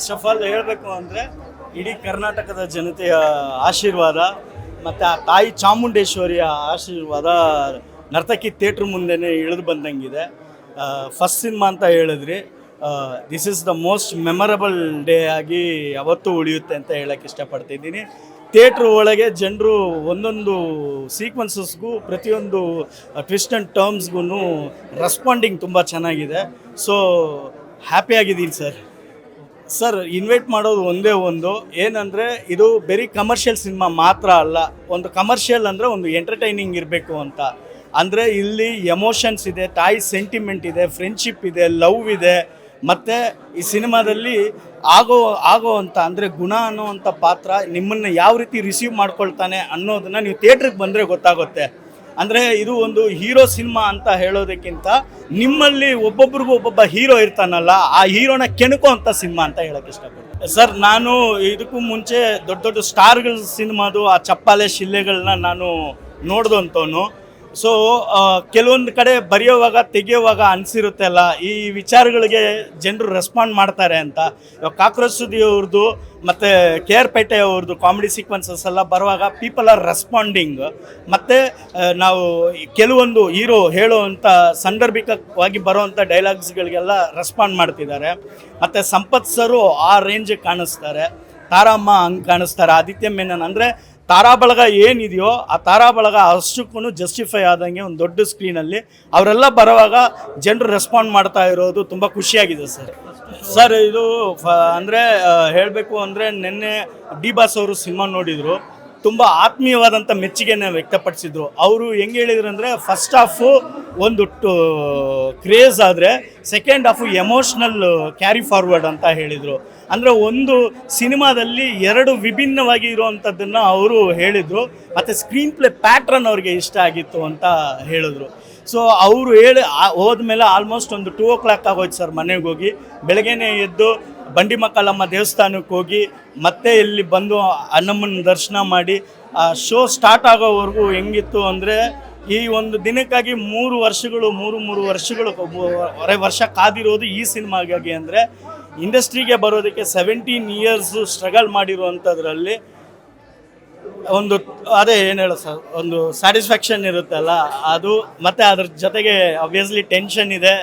First of all ಹೇಳಬೇಕು ಅಂದರೆ ಇಡೀ ಕರ್ನಾಟಕದ ಜನತೆಯ ಆಶೀರ್ವಾದ ಮತ್ತು ಆ ತಾಯಿ ಚಾಮುಂಡೇಶ್ವರಿಯ ಆಶೀರ್ವಾದ ನರ್ತಕಿ ಥಿಯೇಟ್ರ್ ಮುಂದೆನೇ ಇಳಿದು ಬಂದಂಗಿದೆ. ಫಸ್ಟ್ ಸಿನಿಮಾ ಅಂತ ಹೇಳಿದ್ರಿ. This is the most memorable day ಆಗಿ ಯಾವತ್ತೂ ಉಳಿಯುತ್ತೆ ಅಂತ ಹೇಳಕ್ಕೆ ಇಷ್ಟಪಡ್ತಿದ್ದೀನಿ. ಥಿಯೇಟ್ರ್ ಒಳಗೆ ಜನರು ಒಂದೊಂದು ಸೀಕ್ವೆನ್ಸಸ್ಗೂ ಪ್ರತಿಯೊಂದು ಟ್ವಿಸ್ಟ್ ಆ್ಯಂಡ್ ಟರ್ಮ್ಸ್ಗೂ ರೆಸ್ಪಾಂಡಿಂಗ್ ತುಂಬ ಚೆನ್ನಾಗಿದೆ. ಸೊ ಹ್ಯಾಪಿಯಾಗಿದ್ದೀನಿ ಸರ್ ಸರ್ ಇನ್ವೈಟ್ ಮಾಡೋದು ಒಂದೇ ಒಂದು. ಏನಂದರೆ, ಇದು ಬೆರಿ ಕಮರ್ಷಿಯಲ್ ಸಿನಿಮಾ ಮಾತ್ರ ಅಲ್ಲ. ಒಂದು ಕಮರ್ಷಿಯಲ್ ಅಂದರೆ ಒಂದು ಎಂಟರ್ಟೈನಿಂಗ್ ಇರಬೇಕು ಅಂತ. ಅಂದರೆ ಇಲ್ಲಿ ಎಮೋಷನ್ಸ್ ಇದೆ, ತಾಯಿ ಸೆಂಟಿಮೆಂಟ್ ಇದೆ ಫ್ರೆಂಡ್ಶಿಪ್ ಇದೆ ಲವ್ ಇದೆ. ಮತ್ತು ಈ ಸಿನಿಮಾದಲ್ಲಿ ಆಗೋ ಆಗೋ ಅಂತ ಅಂದರೆ ಗುಣ ಅನ್ನೋವಂಥ ಪಾತ್ರ ನಿಮ್ಮನ್ನು ಯಾವ ರೀತಿ ರಿಸೀವ್ ಮಾಡ್ಕೊಳ್ತಾನೆ ಅನ್ನೋದನ್ನು ನೀವು ಥಿಯೇಟ್ರಿಗೆ ಬಂದರೆ ಗೊತ್ತಾಗುತ್ತೆ. ಅಂದರೆ ಇದು ಒಂದು ಹೀರೋ ಸಿನಿಮಾ ಅಂತ ಹೇಳೋದಕ್ಕಿಂತ ನಿಮ್ಮಲ್ಲಿ ಒಬ್ಬೊಬ್ರಿಗೂ ಒಬ್ಬೊಬ್ಬ ಹೀರೋ ಇರ್ತಾನಲ್ಲ, ಆ ಹೀರೋನ ಕೆಣಕೋ ಅಂತ ಸಿನಿಮಾ ಅಂತ ಹೇಳಕ್ಕೆ ಇಷ್ಟಪಡ್ತೀನಿ. ಸರ್, ನಾನು ಇದಕ್ಕೂ ಮುಂಚೆ ದೊಡ್ಡ ದೊಡ್ಡ ಸ್ಟಾರ್ಗಳ ಸಿನಿಮಾದು, ಆ ಚಪ್ಪಾಲೆ ಶಿಲ್ಲೆಗಳನ್ನ ನಾನು ನೋಡ್ದಂಥವನು ಸೊ ಕೆಲವೊಂದು ಕಡೆ ಬರೆಯೋವಾಗ, ತೆಗೆಯುವಾಗ ಅನಿಸಿರುತ್ತೆ ಅಲ್ಲ ಈ ವಿಚಾರಗಳಿಗೆ ಜನರು ರೆಸ್ಪಾಂಡ್ ಮಾಡ್ತಾರೆ ಅಂತ. ಇವಾಗ ಕಾಕ್ರೋಚ್ ಅವ್ರದ್ದು ಮತ್ತು ಕೆ ಆರ್ ಪೇಟೆ ಅವ್ರದ್ದು ಕಾಮಿಡಿ ಸೀಕ್ವೆನ್ಸಸ್ ಎಲ್ಲ ಬರುವಾಗ ಪೀಪಲ್ ಆರ್ ರೆಸ್ಪಾಂಡಿಂಗ್ ಮತ್ತು ನಾವು ಕೆಲವೊಂದು ಹೀರೋ ಹೇಳುವಂಥ ಸಾಂದರ್ಭಿಕವಾಗಿ ಬರುವಂಥ ಡೈಲಾಗ್ಸ್ಗಳಿಗೆಲ್ಲ ರೆಸ್ಪಾಂಡ್ ಮಾಡ್ತಿದ್ದಾರೆ. ಮತ್ತು ಸಂಪತ್ ಸರು ಆ ರೇಂಜಿಗೆ ಕಾಣಿಸ್ತಾರೆ. ತಾರಮ್ಮ ಹಂಗೆ ಕಾಣಿಸ್ತಾರೆ. ಆದಿತ್ಯ ಮೆನನ್ ಅಂದರೆ ತಾರಾ ಬಳಗ ಏನಿದೆಯೋ ಆ ತಾರಾ ಬಳಗ ಅಷ್ಟಕ್ಕೂ ಜಸ್ಟಿಫೈ ಆದಂಗೆ ಒಂದು ದೊಡ್ಡ ಸ್ಕ್ರೀನಲ್ಲಿ ಅವರೆಲ್ಲ ಬರುವಾಗ ಜನರು ರೆಸ್ಪಾಂಡ್ ಮಾಡ್ತಾ ಇರೋದು ತುಂಬ ಖುಷಿಯಾಗಿದೆ ಸರ್ ಸರ್ ಇದು ಫ, ಅಂದರೆ ಹೇಳಬೇಕು ಅಂದರೆ ನಿನ್ನೆ ಡಿ ಬಾಸ್ ಅವರು ಸಿನಿಮಾ ನೋಡಿದರು. ತುಂಬ ಆತ್ಮೀಯವಾದಂಥ ಮೆಚ್ಚುಗೆನ ವ್ಯಕ್ತಪಡಿಸಿದ್ರು. ಅವರು ಹೆಂಗೆ ಹೇಳಿದ್ರು ಅಂದರೆ ಫಸ್ಟ್ ಹಾಫು ಒಂದು ಕ್ರೇಜ್ ಆದರೆ second half emotional carry forward ಅಂತ ಹೇಳಿದರು. ಅಂದರೆ ಒಂದು ಸಿನಿಮಾದಲ್ಲಿ ಎರಡು ವಿಭಿನ್ನವಾಗಿ ಇರುವಂಥದ್ದನ್ನು ಅವರು ಹೇಳಿದರು, ಮತ್ತು ಸ್ಕ್ರೀನ್ ಪ್ಲೇ ಪ್ಯಾಟ್ರನ್ ಅವ್ರಿಗೆ ಇಷ್ಟ ಆಗಿತ್ತು ಅಂತ ಹೇಳಿದ್ರು. ಸೊ ಅವರು ಹೇಳಿ ಹೋದ್ಮೇಲೆ ಆಲ್ಮೋಸ್ಟ್ ಒಂದು ಟೂ ಓ ಕ್ಲಾಕ್ ಆಗೋಯ್ತು ಸರ್ ಮನೆಗೆ ಹೋಗಿ. ಬೆಳಗ್ಗೆನೇ ಎದ್ದು ಬಂಡಿ ಮಕ್ಕಳಮ್ಮ ದೇವಸ್ಥಾನಕ್ಕೆ ಹೋಗಿ, ಮತ್ತೆ ಇಲ್ಲಿ ಬಂದು ಅನ್ನಮ್ಮನ ದರ್ಶನ ಮಾಡಿ, ಆ ಶೋ ಸ್ಟಾರ್ಟ್ ಆಗೋವರೆಗೂ ಹೆಂಗಿತ್ತು ಅಂದರೆ ಈ ಒಂದು ದಿನಕ್ಕಾಗಿ ಮೂರು ವರ್ಷಗಳು, ಮೂರು ಮೂರು ವರ್ಷಗಳು ಹೊರೆ ವರ್ಷ ಕಾದಿರೋದು ಈ ಸಿನಿಮಾಗಾಗಿ ಅಂದರೆ ಇಂಡಸ್ಟ್ರಿಗೆ ಬರೋದಕ್ಕೆ ಸೆವೆಂಟೀನ್ ಇಯರ್ಸು ಸ್ಟ್ರಗಲ್ ಮಾಡಿರುವಂಥದ್ರಲ್ಲಿ ಒಂದು, ಅದೇ ಏನು ಹೇಳೋ ಸರ್, ಒಂದು ಸ್ಯಾಟಿಸ್ಫ್ಯಾಕ್ಷನ್ ಇರುತ್ತಲ್ಲ, ಅದು ಮತ್ತು ಅದ್ರ ಜೊತೆಗೆ ಅಬ್ವಿಯಸ್ಲಿ ಟೆನ್ಷನ್ ಇದೆ.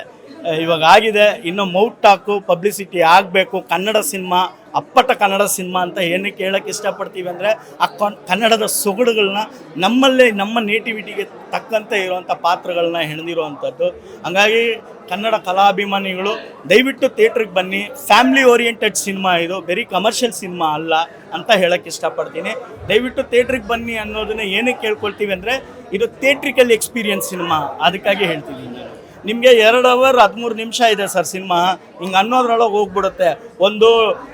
ಇವಾಗ ಆಗಿದೆ. ಇನ್ನು ಮೌಟ್ ಟಾಕು, ಪಬ್ಲಿಸಿಟಿ ಆಗಬೇಕು. ಕನ್ನಡ ಸಿನಿಮಾ, ಅಪ್ಪಟ ಕನ್ನಡ ಸಿನಿಮಾ ಅಂತ ಏನಕ್ಕೆ ಹೇಳಕ್ಕೆ ಇಷ್ಟಪಡ್ತೀವಿ ಅಂದರೆ ಆ ಕನ್- ಕನ್ನಡದ ಸೊಗಡುಗಳನ್ನ ನಮ್ಮಲ್ಲೇ, ನಮ್ಮ ನೇಟಿವಿಟಿಗೆ ತಕ್ಕಂತೆ ಇರುವಂಥ ಪಾತ್ರಗಳನ್ನ ಹೆಣೆದಿರುವಂಥದ್ದು. ಹಂಗಾಗಿ ಕನ್ನಡ ಕಲಾಭಿಮಾನಿಗಳು, ದಯವಿಟ್ಟು ಥಿಯೇಟ್ರಿಗೆ ಬನ್ನಿ. ಫ್ಯಾಮಿಲಿ ಓರಿಯೆಂಟೆಡ್ ಸಿನಿಮಾ ಇದು. ಬೆರಿ ಕಮರ್ಷಿಯಲ್ ಸಿನಿಮಾ ಅಲ್ಲ ಅಂತ ಹೇಳಕ್ಕೆ ಇಷ್ಟಪಡ್ತೀನಿ. ದಯವಿಟ್ಟು ಥಿಯೇಟ್ರಿಗೆ ಬನ್ನಿ ಅನ್ನೋದನ್ನ ಏನಕ್ಕೆ ಕೇಳ್ಕೊಳ್ತೀವಿ ಅಂದರೆ ಇದು ಥಿಯೇಟ್ರಿಕಲ್ ಎಕ್ಸ್ಪೀರಿಯನ್ಸ್ ಸಿನಿಮಾ. ಅದಕ್ಕಾಗಿ ಹೇಳ್ತೀನಿ ನಾನು ನಿಮಗೆ ಎರಡು ಅವರ್ ಹದಿಮೂರು ನಿಮಿಷ ಇದೆ ಸರ್ ಸಿನಿಮಾ ಹಿಂಗೆ ಅನ್ನೋದ್ರೊಳಗೆ ಹೋಗ್ಬಿಡುತ್ತೆ. ಒಂದು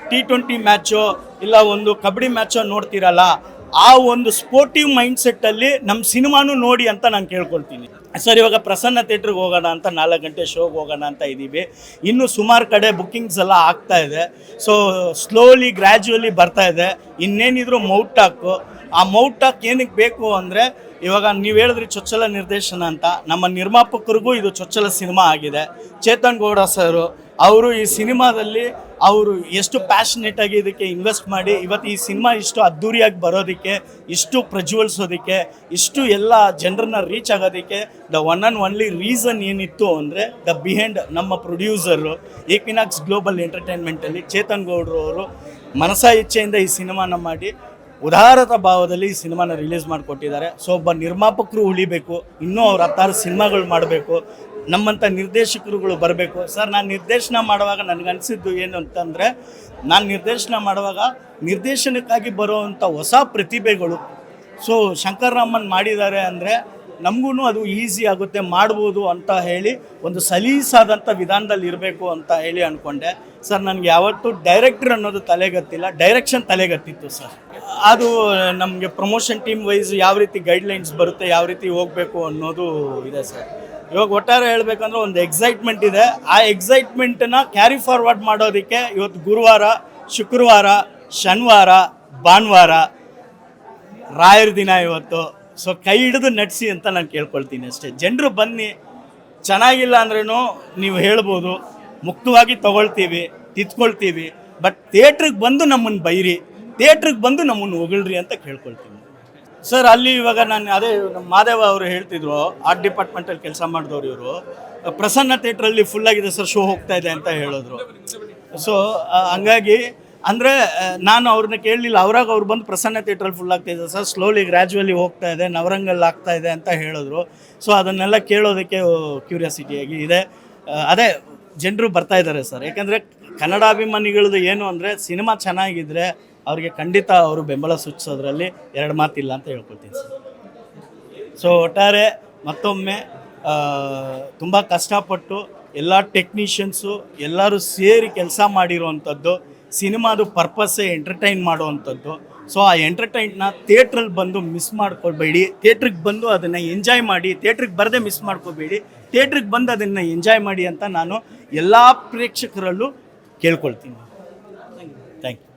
ಟಿ ಟ್ವೆಂಟಿ ಮ್ಯಾಚು ಇಲ್ಲ ಒಂದು ಕಬಡ್ಡಿ ಮ್ಯಾಚೋ ನೋಡ್ತೀರಲ್ಲ, ಆ ಒಂದು ಸ್ಪೋರ್ಟಿವ್ ಮೈಂಡ್ಸೆಟ್ಟಲ್ಲಿ ನಮ್ಮ ಸಿನಿಮಾನೂ ನೋಡಿ ಅಂತ ನಾನು ಕೇಳ್ಕೊಳ್ತೀನಿ. ಸರ್ ಇವಾಗ ಪ್ರಸನ್ನ ಥಿಯೇಟ್ರಿಗೆ ಹೋಗೋಣ ಅಂತ ನಾಲ್ಕು ಗಂಟೆ ಶೋಗೆ ಹೋಗೋಣ ಅಂತ ಇದ್ದೀವಿ ಇನ್ನೂ ಸುಮಾರು ಕಡೆ ಬುಕ್ಕಿಂಗ್ಸ್ ಎಲ್ಲ ಆಗ್ತಾ ಇದೆ. ಸೊ ಸ್ಲೋಲಿ ಗ್ರ್ಯಾಜುವಲಿ ಬರ್ತಾ ಇದೆ. ಇನ್ನೇನಿದ್ರು ಮೌಟ್ ಟಾಕು ಆ ಮೌಟ್ ಟಾಕ್ ಏನಕ್ಕೆ ಬೇಕು ಅಂದರೆ ಇವಾಗ ನೀವು ಹೇಳಿದ್ರಿ ಚೊಚ್ಚಲ ನಿರ್ದೇಶನ ಅಂತ. ನಮ್ಮ ನಿರ್ಮಾಪಕರಿಗೂ ಇದು ಚೊಚ್ಚಲ ಸಿನಿಮಾ ಆಗಿದೆ. ಚೇತನ್ ಗೌಡ ಸರು, ಅವರು ಈ ಸಿನಿಮಾದಲ್ಲಿ ಅವರು ಎಷ್ಟು ಪ್ಯಾಷನೇಟ್ ಆಗಿ ಇದಕ್ಕೆ ಇನ್ವೆಸ್ಟ್ ಮಾಡಿ, ಇವತ್ತು ಈ ಸಿನಿಮಾ ಇಷ್ಟು ಅದ್ಧೂರಿಯಾಗಿ ಬರೋದಕ್ಕೆ, ಇಷ್ಟು ಪ್ರಜ್ವಲಿಸೋದಕ್ಕೆ, ಇಷ್ಟು ಎಲ್ಲ ಜನರನ್ನ ರೀಚ್ ಆಗೋದಕ್ಕೆ the one and only reason ಏನಿತ್ತು ಅಂದರೆ ದ ಬಿಹೈಂಡ್ ನಮ್ಮ ಪ್ರೊಡ್ಯೂಸರು ಏಕಿನಾಕ್ಸ್ ಗ್ಲೋಬಲ್ ಎಂಟರ್ಟೈನ್ಮೆಂಟಲ್ಲಿ ಚೇತನ್ ಗೌಡ್ರು ಅವರು ಮನಸ ಇಚ್ಛೆಯಿಂದ ಈ ಸಿನಿಮಾನ ಮಾಡಿ ಉದಾರತ ಭಾವದಲ್ಲಿ ಸಿನಿಮಾನ ರಿಲೀಸ್ ಮಾಡಿಕೊಟ್ಟಿದ್ದಾರೆ. ಸೊ ಒಬ್ಬ ನಿರ್ಮಾಪಕರು ಉಳಿಬೇಕು, ಇನ್ನೂ ಅವ್ರು ಹತ್ತಾರು ಸಿನಿಮಾಗಳು ಮಾಡಬೇಕು ನಮ್ಮಂಥ ನಿರ್ದೇಶಕರುಗಳು ಬರಬೇಕು. ಸರ್ ನಾನು ನಿರ್ದೇಶನ ಮಾಡುವಾಗ ನನಗನ್ಸಿದ್ದು ಏನು ಅಂತಂದರೆ, ನಾನು ನಿರ್ದೇಶನ ಮಾಡುವಾಗ ನಿರ್ದೇಶನಕ್ಕಾಗಿ ಬರುವಂಥ ಹೊಸ ಪ್ರತಿಭೆಗಳು. ಸೊ ಶಂಕರ್ರಾಮನ್ ಮಾಡಿದ್ದಾರೆ ಅಂದರೆ ನಮಗೂ ಅದು ಈಸಿ ಆಗುತ್ತೆ, ಮಾಡ್ಬೋದು ಅಂತ ಹೇಳಿ, ಒಂದು ಸಲೀಸಾದಂಥ ವಿಧಾನದಲ್ಲಿ ಇರಬೇಕು ಅಂತ ಹೇಳಿ ಅಂದ್ಕೊಂಡೆ ಸರ್, ನನಗೆ ಯಾವತ್ತೂ ಡೈರೆಕ್ಟ್ರ್ ಅನ್ನೋದು ತಲೆಗತ್ತಿಲ್ಲ ಡೈರೆಕ್ಷನ್ ತಲೆಗತ್ತಿತ್ತು ಸರ್. ಅದು ನಮಗೆ ಪ್ರಮೋಷನ್ ಟೀಮ್ ವೈಸ್ ಯಾವ ರೀತಿ ಗೈಡ್ಲೈನ್ಸ್ ಬರುತ್ತೆ, ಯಾವ ರೀತಿ ಹೋಗಬೇಕು ಅನ್ನೋದು ಇದೆ ಸರ್. ಇವಾಗ ಒಟ್ಟಾರೆ ಹೇಳಬೇಕಂದ್ರೆ ಒಂದು ಎಕ್ಸೈಟ್ಮೆಂಟ್ ಇದೆ. ಆ ಎಕ್ಸೈಟ್ಮೆಂಟನ್ನ ಕ್ಯಾರಿ ಫಾರ್ವರ್ಡ್ ಮಾಡೋದಕ್ಕೆ ಇವತ್ತು ಗುರುವಾರ, ಶುಕ್ರವಾರ, ಶನಿವಾರ, ಭಾನುವಾರ, ರಾಯರ ದಿನ ಇವತ್ತು. ಸೊ ಕೈ ಹಿಡಿದು ನಟಿಸಿ ಅಂತ ನಾನು ಕೇಳ್ಕೊಳ್ತೀನಿ ಅಷ್ಟೇ. ಜನರು ಬನ್ನಿ, ಚೆನ್ನಾಗಿಲ್ಲ ಅಂದ್ರೂ ನೀವು ಹೇಳ್ಬೋದು, ಮುಕ್ತವಾಗಿ ತಗೊಳ್ತೀವಿ, ತಿದ್ಕೊಳ್ತೀವಿ, ಬಟ್ ಥಿಯೇಟ್ರಿಗೆ ಬಂದು ನಮ್ಮನ್ನು ಬೈರಿ, ಥಿಯೇಟ್ರಿಗೆ ಬಂದು ನಮ್ಮನ್ನು ಹೊಗಳ್ರಿ ಅಂತ ಕೇಳ್ಕೊಳ್ತೀನಿ. ಸರ್, ಅಲ್ಲಿ ಇವಾಗ ನಾನು ಅದೇ ನಮ್ಮ ಮಾದೇವ ಅವರು ಹೇಳ್ತಿದ್ರು, ಆರ್ಟ್ ಡಿಪಾರ್ಟ್ಮೆಂಟಲ್ಲಿ ಕೆಲಸ ಮಾಡಿದವ್ರು ಇವರು, ಪ್ರಸನ್ನ ಥಿಯೇಟ್ರಲ್ಲಿ ಫುಲ್ ಆಗಿದೆ ಸರ್ ಶೋ ಹೋಗ್ತಾ ಇದೆ ಅಂತ ಹೇಳಿದ್ರು. ಸೊ ಹಂಗಾಗಿ ಅಂದರೆ ನಾನು ಅವ್ರನ್ನ ಕೇಳಲಿಲ್ಲ. ಅವ್ರಾಗ ಅವ್ರು ಬಂದು ಪ್ರಸನ್ನ ಥಿಯೇಟ್ರಲ್ಲಿ ಫುಲ್ ಆಗ್ತಾ ಇದೆ ಸರ್ ಸ್ಲೋಲಿ ಗ್ರ್ಯಾಜುವಲಿ ಹೋಗ್ತಾ ಇದೆ. ನವರಂಗಲ್ಲಿ ಆಗ್ತಾ ಇದೆ ಅಂತ ಹೇಳಿದ್ರು. ಸೊ ಅದನ್ನೆಲ್ಲ ಕೇಳೋದಕ್ಕೆ ಕ್ಯೂರಿಯಾಸಿಟಿಯಾಗಿ ಇದೆ. ಅದೇ, ಜನರು ಬರ್ತಾ ಇದ್ದಾರೆ ಸರ್. ಯಾಕಂದರೆ ಕನ್ನಡಾಭಿಮಾನಿಗಳದ್ದು ಏನು ಅಂದರೆ, ಸಿನಿಮಾ ಚೆನ್ನಾಗಿದ್ದರೆ ಅವ್ರಿಗೆ ಖಂಡಿತ ಅವರು ಬೆಂಬಲ ಸೂಚಿಸೋದ್ರಲ್ಲಿ ಎರಡು ಮಾತಿಲ್ಲ ಅಂತ ಹೇಳ್ಕೊಳ್ತೀನಿ ಸರ್. ಸೊ ಒಟ್ಟಾರೆ, ಮತ್ತೊಮ್ಮೆ ತುಂಬ ಕಷ್ಟಪಟ್ಟು, ಎಲ್ಲ ಟೆಕ್ನಿಷಿಯನ್ಸು ಎಲ್ಲರೂ ಸೇರಿ ಕೆಲಸ ಮಾಡಿರುವಂಥದ್ದು ಸಿನಿಮಾದು ಪರ್ಪಸ್ಸೇ ಎಂಟರ್ಟೈನ್ ಮಾಡುವಂಥದ್ದು. ಸೊ ಆ ಎಂಟರ್ಟೈನ್ನ ಥಿಯೇಟ್ರಲ್ಲಿ ಬಂದು ಮಿಸ್ ಮಾಡ್ಕೊಳ್ಬೇಡಿ. ಥಿಯೇಟ್ರಿಗೆ ಬಂದು ಅದನ್ನು ಎಂಜಾಯ್ ಮಾಡಿ, ಥಿಯೇಟ್ರಿಗೆ ಬರದೇ ಮಿಸ್ ಮಾಡ್ಕೋಬೇಡಿ. ಥಿಯೇಟ್ರಿಗೆ ಬಂದು ಅದನ್ನು ಎಂಜಾಯ್ ಮಾಡಿ ಅಂತ ನಾನು ಎಲ್ಲ ಪ್ರೇಕ್ಷಕರಲ್ಲೂ ಕೇಳ್ಕೊಳ್ತೀನಿ. Thank you